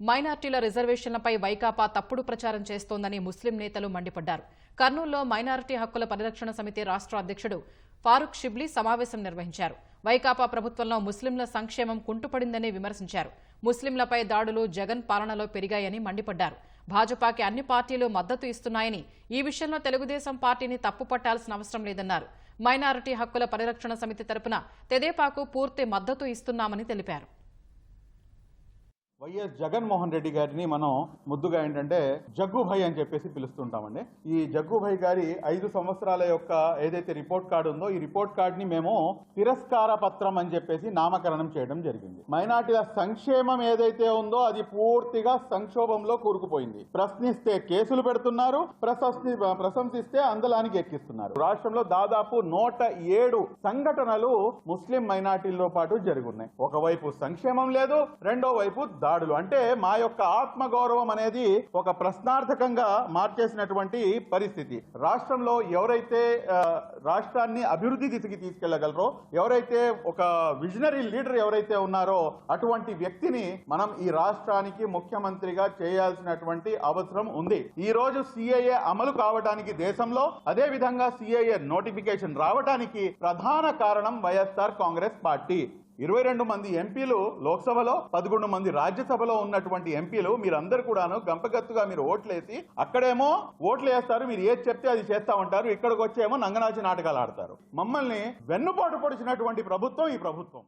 మైనార్టీల రిజర్వేషన్లపై వైకాపా తప్పుడు ప్రచారం చేస్తోందని ముస్లిం నేతలు మండిపడ్డారు. కర్నూలులో మైనారిటీ హక్కుల పరిరక్షణ సమితి రాష్ట్ర అధ్యక్షుడు ఫారూక్ షిబ్లీ సమావేశం నిర్వహించారు. వైకాపా ప్రభుత్వంలో ముస్లింల సంక్షేమం కుంటుపడిందని విమర్శించారు. ముస్లింలపై దాడులు జగన్ పాలనలో పెరిగాయని మండిపడ్డారు. భాజపాకి అన్ని పార్టీలు మద్దతు ఇస్తున్నాయని ఈ విషయంలో తెలుగుదేశం పార్టీని తప్పుపట్టాల్సిన అవసరం లేదన్నారు. మైనారిటీ హక్కుల పరిరక్షణ సమితి తరపున తెదేపాకు పూర్తి మద్దతు ఇస్తున్నామని తెలిపారు. వైఎస్ జగన్మోహన్ రెడ్డి గారిని మనం ముద్దుగా ఏంటంటే జగ్గుభాయ్ అని చెప్పేసి పిలుస్తుంటామండి. ఈ జగ్గుభాయ్ గారి ఐదు సంవత్సరాల యొక్క ఏదైతే రిపోర్ట్ కార్డు ఉందో ఈ రిపోర్ట్ కార్డుని మేము తిరస్కార పత్రం అని చెప్పేసి నామకరణం చేయడం జరిగింది. మైనార్టీల సంక్షేమం ఏదైతే ఉందో అది పూర్తిగా సంక్షోభంలో కూరుకుపోయింది. ప్రశ్నిస్తే కేసులు పెడుతున్నారు ప్రశస్తి ప్రశంసిస్తే అందలానికి ఎక్కిస్తున్నారు. రాష్ట్రంలో దాదాపు నూట ఏడు సంఘటనలు ముస్లిం మైనార్టీలతో పాటు జరుగున్నాయి. ఒకవైపు సంక్షేమం లేదు రెండో వైపు దాడులు అంటే మా యొక్క ఆత్మగౌరవం అనేది ఒక ప్రశ్నార్థకంగా మార్చేసినటువంటి పరిస్థితి. రాష్ట్రంలో ఎవరైతే రాష్ట్రాన్ని అభివృద్ధి దిశకి తీసుకెళ్ళగలరో ఎవరైతే ఒక విజనరీ లీడర్ ఎవరైతే ఉన్నారో అటువంటి వ్యక్తిని మనం ఈ రాష్ట్రానికి ముఖ్యమంత్రిగా చేయాల్సినటువంటి అవసరం ఉంది. ఈ రోజు సిఏఏ అమలు కావడానికి దేశంలో అదే విధంగా సిఏఏ నోటిఫికేషన్ రావడానికి ప్రధాన కారణం వైఎస్ఆర్ కాంగ్రెస్ పార్టీ. ఇరవై రెండు మంది ఎంపీలు లోక్సభలో పదకొండు మంది రాజ్యసభలో ఉన్నటువంటి ఎంపీలు మీరందరూ కూడాను గంపగత్తుగా మీరు ఓట్లేసి అక్కడేమో ఓట్లు వేస్తారు మీరు ఏది చెప్తే అది చేస్తా ఉంటారు ఇక్కడికి వచ్చేమో నంగనాచి నాటకాలు ఆడతారు. మమ్మల్ని వెన్నుపాటు పొడిచినటువంటి ప్రభుత్వం ఈ ప్రభుత్వం.